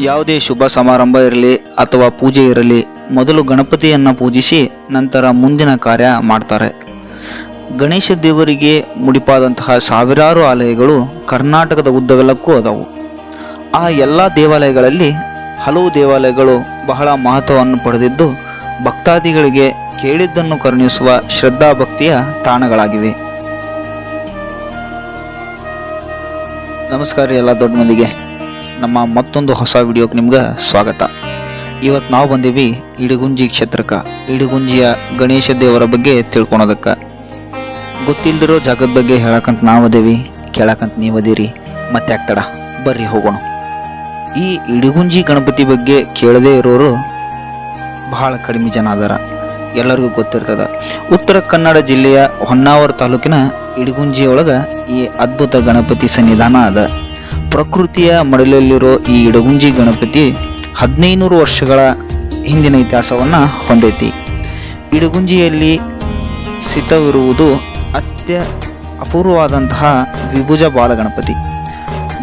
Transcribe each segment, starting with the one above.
ಯಾವುದೇ ಶುಭ ಸಮಾರಂಭ ಇರಲಿ ಅಥವಾ ಪೂಜೆ ಇರಲಿ, ಮೊದಲು ಗಣಪತಿಯನ್ನು ಪೂಜಿಸಿ ನಂತರ ಮುಂದಿನ ಕಾರ್ಯ ಮಾಡ್ತಾರೆ. ಗಣೇಶ ದೇವರಿಗೆ ಮುಡಿಪಾದಂತಹ ಸಾವಿರಾರು ಆಲಯಗಳು ಕರ್ನಾಟಕದ ಉದ್ದಗಲಕ್ಕೂ ಅದಾವು. ಆ ಎಲ್ಲ ದೇವಾಲಯಗಳಲ್ಲಿ ಹಲವು ದೇವಾಲಯಗಳು ಬಹಳ ಮಹತ್ವವನ್ನು ಪಡೆದಿದ್ದು, ಭಕ್ತಾದಿಗಳಿಗೆ ಕೇಳಿದ್ದನ್ನು ಕರುಣಿಸುವ ಶ್ರದ್ಧಾಭಕ್ತಿಯ ತಾಣಗಳಾಗಿವೆ. ನಮಸ್ಕಾರ ಎಲ್ಲ ದೊಡ್ಡ ಮಂದಿಗೆ. ನಮ್ಮ ಮತ್ತೊಂದು ಹೊಸ ವಿಡಿಯೋಕ್ಕೆ ನಿಮ್ಗೆ ಸ್ವಾಗತ. ಇವತ್ತು ನಾವು ಬಂದೀವಿ ಇಡಗುಂಜಿ ಕ್ಷೇತ್ರಕ್ಕೆ, ಇಡಗುಂಜಿಯ ಗಣೇಶ ದೇವರ ಬಗ್ಗೆ ತಿಳ್ಕೊಳೋದಕ್ಕೆ. ಗೊತ್ತಿಲ್ದಿರೋ ಜಾಗದ ಬಗ್ಗೆ ಹೇಳಕ್ಕಂತ ನಾವು ಅದೇವಿ ಕೇಳಕ್ಕಂತ ನೀವು ಅದೀರಿ. ಮತ್ತೆ ಆಗ್ತಡ ಬರ್ರಿ ಹೋಗೋಣ. ಈ ಇಡಗುಂಜಿ ಗಣಪತಿ ಬಗ್ಗೆ ಕೇಳದೇ ಇರೋರು ಬಹಳ ಕಡಿಮೆ ಜನ ಅದಾರ, ಎಲ್ಲರಿಗೂ ಗೊತ್ತಿರ್ತದ. ಉತ್ತರ ಕನ್ನಡ ಜಿಲ್ಲೆಯ ಹೊನ್ನಾವರ ತಾಲೂಕಿನ ಇಡಗುಂಜಿಯೊಳಗೆ ಈ ಅದ್ಭುತ ಗಣಪತಿ ಸನ್ನಿಧಾನ ಅದ. ಪ್ರಕೃತಿಯ ಮಡಲಲ್ಲಿರೋ ಈ ಇಡಗುಂಜಿ ಗಣಪತಿ ಹದಿನೈನೂರು ವರ್ಷಗಳ ಹಿಂದಿನ ಇತಿಹಾಸವನ್ನು ಹೊಂದೈತಿ. ಇಡಗುಂಜಿಯಲ್ಲಿ ಸ್ಥಿತವಿರುವುದು ಅತ್ಯ ಅಪೂರ್ವವಾದಂತಹ ದ್ವಿಭುಜ ಬಾಲಗಣಪತಿ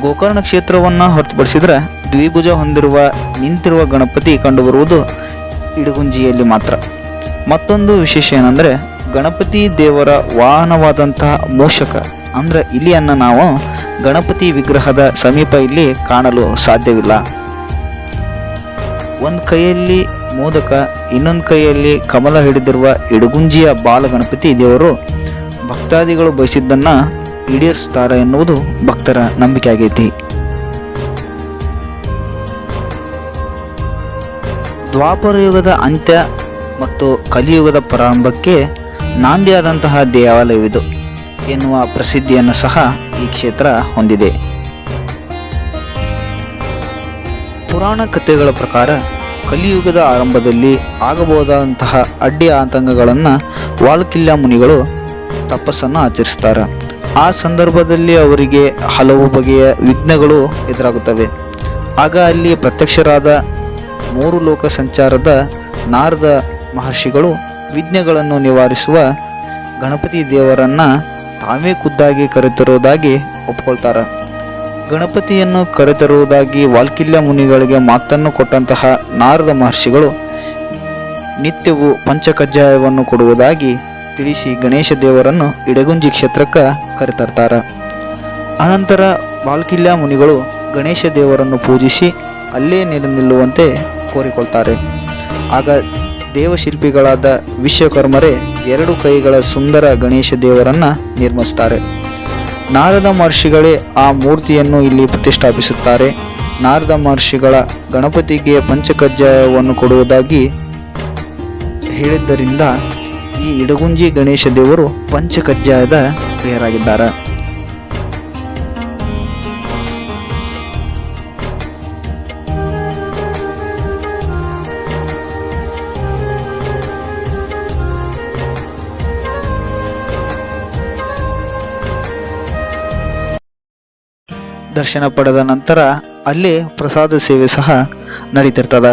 ಗೋಕರ್ಣ ಕ್ಷೇತ್ರವನ್ನು ಹೊರತುಪಡಿಸಿದರೆ ದ್ವಿಭುಜ ಹೊಂದಿರುವ ನಿಂತಿರುವ ಗಣಪತಿ ಕಂಡುಬರುವುದು ಇಡಗುಂಜಿಯಲ್ಲಿ ಮಾತ್ರ. ಮತ್ತೊಂದು ವಿಶೇಷ ಏನಂದರೆ ಗಣಪತಿ ದೇವರ ವಾಹನವಾದಂತಹ ಮೂಷಕ ಅಂದ್ರೆ ಇಲಿಯನ್ನು ನಾವು ಗಣಪತಿ ವಿಗ್ರಹದ ಸಮೀಪ ಇಲ್ಲಿ ಕಾಣಲು ಸಾಧ್ಯವಿಲ್ಲ. ಒಂದು ಕೈಯಲ್ಲಿ ಮೋದಕ, ಇನ್ನೊಂದು ಕೈಯಲ್ಲಿ ಕಮಲ ಹಿಡಿದಿರುವ ಇಡಗುಂಜಿಯ ಬಾಲಗಣಪತಿ ದೇವರು ಭಕ್ತಾದಿಗಳು ಬಯಸಿದ್ದನ್ನು ಈಡೇರಿಸುತ್ತಾರೆ ಎನ್ನುವುದು ಭಕ್ತರ ನಂಬಿಕೆ ಆಗೈತಿ ದ್ವಾಪರ ಯುಗದ ಅಂತ್ಯ ಮತ್ತು ಕಲಿಯುಗದ ಪ್ರಾರಂಭಕ್ಕೆ ನಾಂದಿಯಾದಂತಹ ದೇವಾಲಯವಿದು. ಎನ್ನುವ ಪ್ರಸಿದ್ಧಿಯನ್ನು ಸಹ ಈ ಕ್ಷೇತ್ರ ಹೊಂದಿದೆ. ಪುರಾಣ ಕಥೆಗಳ ಪ್ರಕಾರ ಕಲಿಯುಗದ ಆರಂಭದಲ್ಲಿ ಆಗಬಹುದಾದಂತಹ ಅಡ್ಡಿ ಆತಂಕಗಳನ್ನು ವಾಲ್ಕಿಲ್ಯ ಮುನಿಗಳು ತಪಸ್ಸನ್ನು ಆಚರಿಸ್ತಾರೆ. ಆ ಸಂದರ್ಭದಲ್ಲಿ ಅವರಿಗೆ ಹಲವು ಬಗೆಯ ವಿಘ್ನಗಳು ಎದುರಾಗುತ್ತವೆ. ಆಗ ಅಲ್ಲಿ ಪ್ರತ್ಯಕ್ಷರಾದ ಮೂರು ಲೋಕ ಸಂಚಾರದ ನಾರದ ಮಹರ್ಷಿಗಳು ವಿಘ್ನಗಳನ್ನು ನಿವಾರಿಸುವ ಗಣಪತಿ ದೇವರನ್ನ ತಾವೇ ಖುದ್ದಾಗಿ ಕರೆತರುವುದಾಗಿ ಒಪ್ಕೊಳ್ತಾರೆ. ಗಣಪತಿಯನ್ನು ಕರೆತರುವುದಾಗಿ ವಾಲ್ಕಿಲ್ಯ ಮುನಿಗಳಿಗೆ ಮಾತನ್ನು ಕೊಟ್ಟಂತಹ ನಾರದ ಮಹರ್ಷಿಗಳು ನಿತ್ಯವೂ ಪಂಚಕಜ್ಜಾಯವನ್ನು ಕೊಡುವುದಾಗಿ ತಿಳಿಸಿ ಗಣೇಶ ದೇವರನ್ನು ಇಡಗುಂಜಿ ಕ್ಷೇತ್ರಕ್ಕೆ ಕರೆತರ್ತಾರೆ. ಅನಂತರ ವಾಲ್ಕಿಲ್ಯ ಮುನಿಗಳು ಗಣೇಶ ದೇವರನ್ನು ಪೂಜಿಸಿ ಅಲ್ಲೇ ನೆಲೆ ನಿಲ್ಲುವಂತೆ ಕೋರಿಕೊಳ್ತಾರೆ. ಆಗ ದೇವಶಿಲ್ಪಿಗಳಾದ ವಿಶ್ವಕರ್ಮರೇ ಎರಡು ಕೈಗಳ ಸುಂದರ ಗಣೇಶ ದೇವರನ್ನ ನಿರ್ಮಿಸ್ತಾರೆ ನಾರದ ಮಹರ್ಷಿಗಳೇ ಆ ಮೂರ್ತಿಯನ್ನು ಇಲ್ಲಿ ಪ್ರತಿಷ್ಠಾಪಿಸುತ್ತಾರೆ. ನಾರದ ಮಹರ್ಷಿಗಳ ಗಣಪತಿಗೆ ಪಂಚಕಜ್ಜಾಯವನ್ನು ಕೊಡುವುದಾಗಿ ಹೇಳಿದ್ದರಿಂದ ಈ ಇಡಗುಂಜಿ ಗಣೇಶ ದೇವರು ಪಂಚಕಜ್ಜಾಯದ ಪ್ರಿಯರಾಗಿದ್ದಾರೆ. ದರ್ಶನ ಪಡೆದ ನಂತರ ಅಲ್ಲಿ ಪ್ರಸಾದ ಸೇವೆ ಸಹ ನಡೀತಿರ್ತದ.